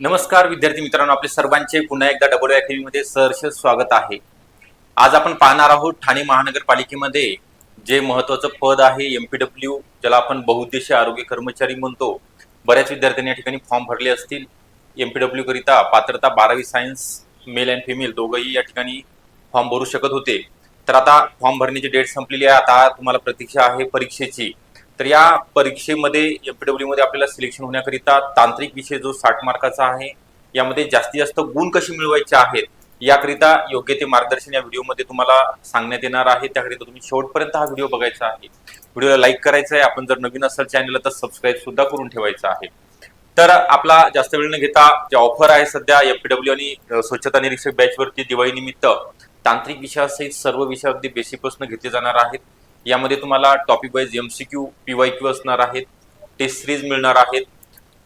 नमस्कार विद्यार्थी मित्रांनो. आपले सर्वांचे पुन्हा एकदा डबल अकॅडमी मध्ये सहर्ष स्वागत आहे. आज आपण पाहणार आहोत ठाणे महानगरपालिकेमध्ये जे महत्वाचं पद आहे एमपीडब्ल्यू ज्याला आपण बहुउद्देशीय आरोग्य कर्मचारी म्हणतो. बऱ्याच विद्यार्थ्यांनी या ठिकाणी फॉर्म भरले असतील. एमपीडब्ल्यू करिता पात्रता बारावी सायन्स मेल अँड फिमेल दोघंही या ठिकाणी फॉर्म भरू शकत होते. तर आता फॉर्म भरण्याची डेट संपलेली आहे. आता तुम्हाला प्रतीक्षा आहे परीक्षेची. तर या परीक्षेमध्ये एफडब्ल्यू मध्ये आपल्याला सिलेक्शन होण्याकरिता तांत्रिक विषय जो साठ मार्काचा आहे यामध्ये जास्तीत जास्त गुण कसे मिळवायचे आहेत याकरिता योग्य ते मार्गदर्शन या व्हिडिओमध्ये तुम्हाला सांगण्यात येणार आहे. त्याकरिता तुम्ही शेवटपर्यंत हा व्हिडिओ बघायचा आहे. व्हिडिओला लाईक करायचा आहे. आपण जर नवीन असाल चॅनलला तर सबस्क्राईब सुद्धा करून ठेवायचं आहे. तर आपला जास्त वेळ न घेता जे ऑफर आहे सध्या एफपीडब्ल्यू आणि स्वच्छता निरीक्षक बॅचवरती दिवाळीनिमित्त तांत्रिक विषयासहित सर्व विषय अगदी बेसिकपासून घेतले जाणार आहेत. यामध्ये तुम्हाला topic wise MCQ P Y Q असणार आहेत टेस्ट सिरीज मिळणार आहेत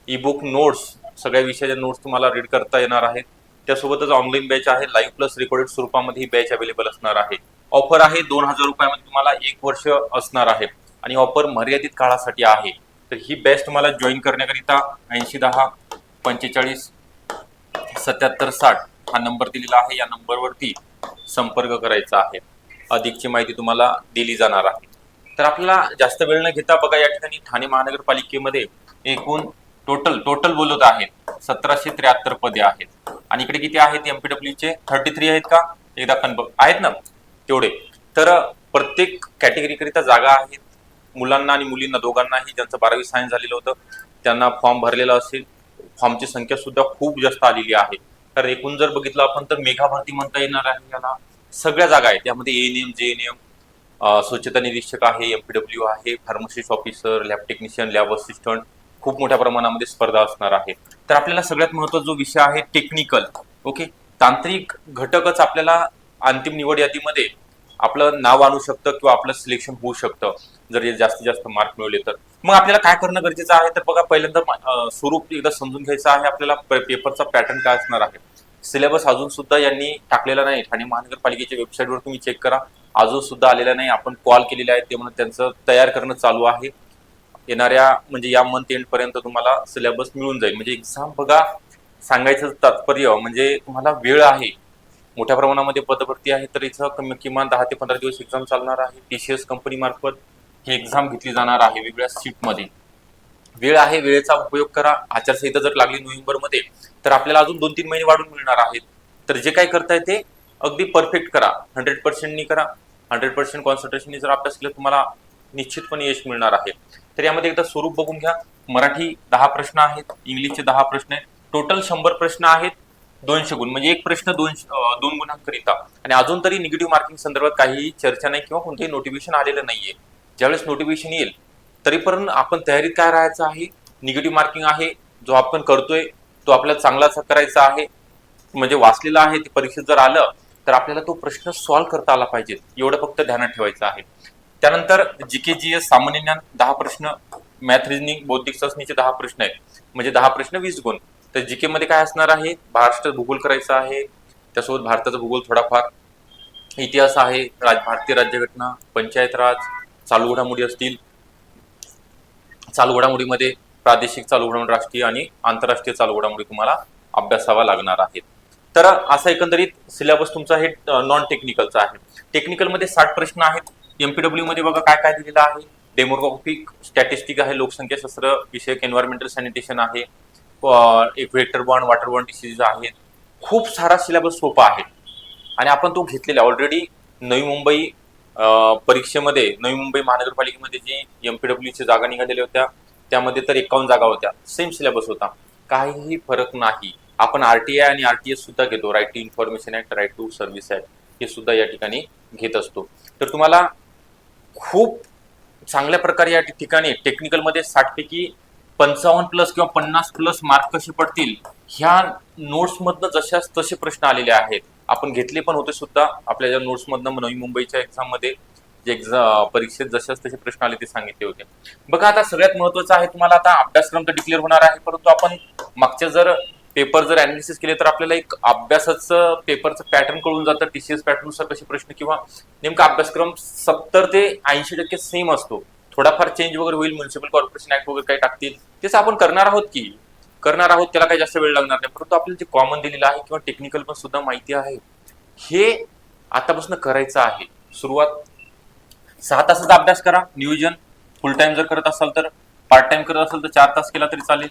ई बुक नोट्स सगळ्या विषयाच्या नोट्स तुम्हाला रीड करता येणार आहेत. त्यासोबतच ऑनलाईन बॅच आहे लाईव्ह प्लस रेकॉर्डेड स्वरूपामध्ये ही बॅच अवेलेबल असणार आहे. ऑफर आहे दोन हजार रुपयामध्ये तुम्हाला एक वर्ष असणार आहे आणि ऑफर मर्यादित काळासाठी आहे. तर ही बॅच तुम्हाला जॉईन करण्याकरिता ऐंशी दहा पंचेचाळीस सत्याहत्तर साठ हा नंबर दिलेला आहे. या नंबरवरती संपर्क करायचा आहे. अधिकची माहिती तुम्हाला दिली जाणार आहे. तर आपल्याला जास्त वेळ न घेता बघा या ठिकाणी ठाणे महानगरपालिकेमध्ये एकूण टोटल टोटल बोलत आहेत सतराशे त्र्याहत्तर पदे आहेत. आणि इकडे किती आहेत? एमपीडब्ल्यू चे थर्टी थ्री आहेत का? एकदा कन्फर्म आहेत ना? तेवढे. तर प्रत्येक कॅटेगरीकरिता जागा आहेत. मुलांना आणि मुलींना दोघांनाही ज्यांचं बारावी सायन्स झालेलं होतं त्यांना फॉर्म भरलेला असेल. फॉर्मची संख्या सुद्धा खूप जास्त आलेली आहे. तर एकूण जर बघितलं आपण तर मेघा भरती म्हणता येणार आहे याला. सगळ्या जागा आहेत. त्यामध्ये N M J N M स्वच्छता निरीक्षक आहे एमपीडब्ल्यू आहे pharmacist officer lab technician lab assistant खूप मोठ्या प्रमाणामध्ये स्पर्धा असणार आहे. तर आपल्याला सगळ्यात महत्त्वाचा जो विषय आहे टेक्निकल ओके तांत्रिक घटकच आपल्याला अंतिम निवड यादीमध्ये आपलं नाव आणू शकतं किंवा आपलं सिलेक्शन होऊ शकतं जर जास्तीत जास्त मार्क मिळवले तर. मग आपल्याला काय करणं गरजेचं आहे? तर बघा पहिल्यांदा स्वरूप एकदा समजून घ्यायचं आहे. आपल्याला पेपरचा पॅटर्न काय असणार आहे? सिलेबस अजून सुद्धा यांनी टाकलेला नाही. ठाणे महानगरपालिकेच्या वेबसाईटवर तुम्ही चेक करा. अजून सुद्धा आलेला नाही. आपण कॉल केलेले आहेत ते म्हणून त्यांचं तयार करणं चालू आहे. येणाऱ्या म्हणजे या मंथ एंड पर्यंत तुम्हाला सिलेबस मिळून जाईल. म्हणजे एक्झाम बघा सांगायचं तात्पर्य म्हणजे तुम्हाला वेळ आहे. मोठ्या प्रमाणामध्ये पदभरती आहे तर इथं कमी किमान दहा ते पंधरा दिवस एक्झाम चालणार आहे. टीसीएस कंपनी मार्फत ही एक्झाम घेतली जाणार आहे वेगवेगळ्या शिफ्टमध्ये वेळ आहे वेळेचा उपयोग करा. आचारसंहिता जर लागली नोव्हेंबरमध्ये तर आपल्याला अजून दोन तीन महिने वाढून मिळणार आहेत. तर जे काय करताय ते अगदी परफेक्ट करा. हंड्रेड पर्सेंटनी करा. हंड्रेड पर्सेंट कॉन्सन्ट्रेशननी जर अभ्यास केला तुम्हाला निश्चितपणे यश मिळणार आहे. तर यामध्ये एकदा स्वरूप बघून घ्या. मराठी दहा प्रश्न आहेत इंग्लिशचे दहा प्रश्न आहेत. टोटल शंभर प्रश्न आहेत दोनशे गुण. म्हणजे एक प्रश्न दोन दोन गुणांकरिता. आणि अजून तरी निगेटिव्ह मार्किंग संदर्भात काहीही चर्चा नाही किंवा कोणतेही नोटिफिकेशन आलेलं नाहीये. ज्यावेळेस नोटिफिकेशन येईल तरीपर्यंत आपण तयारीत काय राहायचं आहे? निगेटिव्ह मार्किंग आहे जो आपण करतोय तो आपल्याला चांगलाच करायचा आहे. म्हणजे वाचलेला आहे ते परीक्षेत जर आलं तर आपल्याला तो प्रश्न सॉल्व्ह करता आला पाहिजे. एवढं फक्त ध्यानात ठेवायचं आहे. त्यानंतर जीके जी एस सामान्य ज्ञान दहा प्रश्न. मॅथ रिजनिंग बौद्धिक चाचणीचे दहा प्रश्न आहेत. म्हणजे दहा प्रश्न वीस गुण. तर जीके मध्ये काय असणार आहे? महाराष्ट्र भूगोल करायचा आहे. त्यासोबत भारताचा भूगोल थोडाफार इतिहास आहे. राज भारतीय राज्यघटना पंचायत राज चालू घडामोडी असतील. चालू घडामोडीमध्ये प्रादेशिक चालू घडामोडी राष्ट्रीय आणि आंतरराष्ट्रीय चालू घडामोडी तुम्हाला अभ्यासावा लागणार आहेत. तर असा एकंदरीत सिलेबस तुमचा हे नॉन टेक्निकलचा आहे. टेक्निकलमध्ये साठ प्रश्न आहेत. एमपीडब्ल्यू मध्ये बघा काय काय दिलेलं आहे. डेमोग्राफिक स्टॅटिस्टिक आहे लोकसंख्याशास्त्र विषयक एन्व्हायरमेंटल सॅनिटेशन आहे. एक vector bond water bond diseases आहेत खूप सारा सिलेबस सोपा आहे. आणि आपण तो घेतलेला ऑलरेडी नवी मुंबई परीक्षेमध्ये नवी मुंबई महानगरपालिकेमध्ये जी पी ची जागा निघालेल्या होत्या त्यामध्ये तर एकावन्न जागा होत्या. सेम सिलेबस होता. काहीही फरक नाही. आपण आरटीआय आणि आरटीएस सुद्धा घेतो. Right to information act right to service act हे सुद्धा या ठिकाणी घेत असतो. तर तुम्हाला खूप चांगल्या प्रकारे या ठिकाणी टेक्निकलमध्ये साठ पैकी पंचावन्न प्लस किंवा पन्नास प्लस मार्क कसे पडतील ह्या नोट्समधनं जशाच तसे प्रश्न आलेले आहेत. आपण घेतले पण होते सुद्धा आपल्या ज्या नोट्समधनं नवी मुंबईच्या एक्झाममध्ये जे एक्झाम परीक्षेत जशाच तसे प्रश्न आले ते सांगितले होते. बघा आता सगळ्यात महत्वाचं आहे तुम्हाला आता अभ्यासक्रम तर डिक्लेअर होणार आहे परंतु आपण मागच्या जर पेपर जर अनालिसिस केले तर आपल्याला एक अभ्यासाचं पेपरचं पॅटर्न कळून जातं टीसीएस पॅटर्ननुसार कसे प्रश्न किंवा नेमका अभ्यासक्रम सत्तर ते ऐंशी टक्के सेम असतो. थोडाफार चेंज वगैरे होईल म्युन्सिपल कॉर्पोरेशन ऍक्ट वगैरे काही टाकतील तेच आपण करणार आहोत की? करणार आहोत त्याला काही जास्त वेळ लागणार नाही. परंतु आपल्याला जे कॉमन दिलेलं आहे किंवा टेक्निकल पण सुद्धा माहिती आहे हे आतापासून करायचं आहे. सुरुवात सहा तासाचा अभ्यास करा नियोजन. फुल टाइम जर करत असाल तर पार्ट टाइम करत असाल तर चार तास केला तरी चालेल.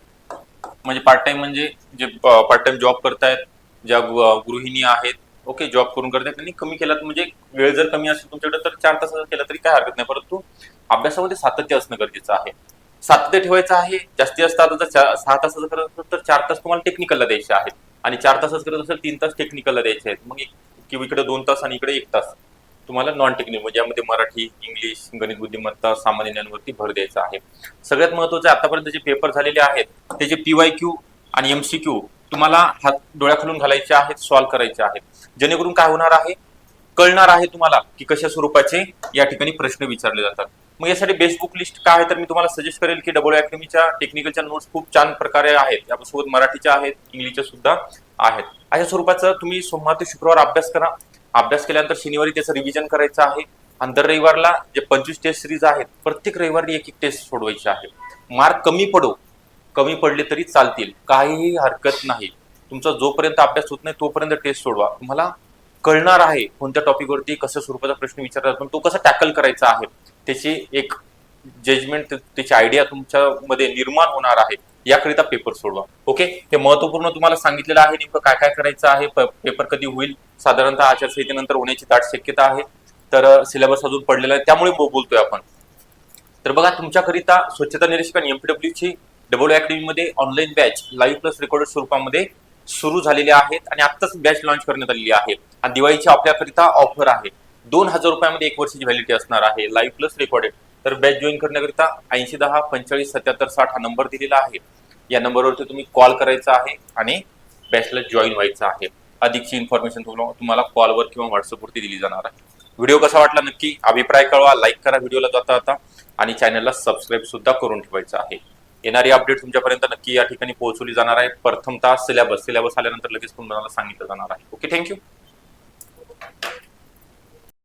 म्हणजे पार्ट टाइम म्हणजे जे पार्ट टाइम जॉब करतायत ज्या गृहिणी आहेत ओके जॉब करून करतायत. त्यांनी कमी केला म्हणजे वेळ जर कमी असेल तुमच्याकडे तर चार तासाचा केला तरी काय हरकत नाही. परंतु अभ्यासामध्ये सातत्य असणं गरजेचं आहे. सातत्य ठेवायचं आहे जास्तीत जास्त आता जर सहा तासाचं करत असेल तर चार तास तुम्हाला टेक्निकलला द्यायचे आहेत. आणि चार तासच करत असेल तीन तास टेक्निकलला द्यायचे आहेत. मग किंवा इकडे दोन तास आणि इकडे एक तास. तुम्हाला नॉन टेक्निकल म्हणजे यामध्ये मराठी इंग्लिश गणित बुद्धिमत्ता सामान्य ज्ञानवरती भर द्यायचा आहे. सगळ्यात महत्वाचं आतापर्यंत जे पेपर झालेले आहेत ते जे पीवाय क्यू आणि एमसीक्यू तुम्हाला हात डोळ्याखालून घालायचे आहेत सॉल्व्ह करायचे आहेत. जेणेकरून काय होणार आहे? कळणार आहे तुम्हाला की कशा स्वरूपाचे या ठिकाणी प्रश्न विचारले जातात. मग यासाठी बेस्ट बुक लिस्ट काय आहे तर मी तुम्हाला सजेस्ट करेल की डबल अकॅडमीच्या टेक्निकलच्या नोट्स खूप छान प्रकारे आहेत. यासोबत मराठीच्या आहेत इंग्लिशच्या सुद्धा आहेत. अशा स्वरूपाचं तुम्ही सोमवार ते शुक्रवार अभ्यास करा. अभ्यास केल्यानंतर शनिवारी त्याचं रिव्हिजन करायचं आहे. आणि दर रविवारला जे पंचवीस टेस्ट सिरीज आहेत प्रत्येक रविवारी एक एक टेस्ट सोडवायची आहे मार्क कमी पडो कमी पडले तरी चालतील. काहीही हरकत नाही. तुमचा जोपर्यंत अभ्यास होत नाही तोपर्यंत टेस्ट सोडवा. तुम्हाला कळणार आहे कोणत्या टॉपिकवरती कसं स्वरूपाचा प्रश्न विचारला पण तो कसा टॅकल करायचा आहे त्याची एक जजमेंट त्याची आयडिया तुमच्यामध्ये निर्माण होणार आहे याकरिता पेपर सोडवा. ओके हे महत्त्वपूर्ण तुम्हाला सांगितलेलं आहे नेमकं काय काय करायचं आहे पेपर कधी होईल? साधारणतः आचारसंहितेनंतर होण्याची दाट शक्यता आहे. तर सिलेबस अजून पडलेला आहे त्यामुळे बोलतोय आपण. तर बघा तुमच्याकरिता स्वच्छता निरीक्षक आणि एमपीडब्ल्यूची W अकॅडमीमध्ये online batch live plus recorded स्वरूपामध्ये सुरू झालेले आहेत आणि आत्ताच बॅच लॉन्च करण्यात आलेली आहे. आणि दिवाळीची आपल्याकरिता ऑफर आहे. दोन हजार रुपयामध्ये एक वर्षाची व्हॅलिडिटी असणार आहे. लाईव्ह प्लस रेकॉर्डेड तर बॅच जॉईन करण्याकरिता ऐंशी दहा पंचेचाळीस सत्याहत्तर साठ हा नंबर दिलेला आहे. या नंबरवरती तुम्ही कॉल करायचा आहे आणि बॅचला जॉईन व्हायचं आहे. अधिकची इन्फॉर्मेशन तुम्हाला कॉलवर किंवा व्हॉट्सअपवरती दिली जाणार आहे. व्हिडिओ कसा वाटला नक्की? अभिप्राय कळवा लाईक करा व्हिडिओला जाता जाता. आणि चॅनलला सबस्क्राईब सुद्धा करून ठेवायचं आहे. येणारी अपडेट तुमच्यापर्यंत नक्की या ठिकाणी पोहोचवली जाणार आहे. प्रथमतः सिलेबस सिलेबस आल्यानंतर लगेच तुम्हाला सांगितलं जाणार आहे. Okay thank you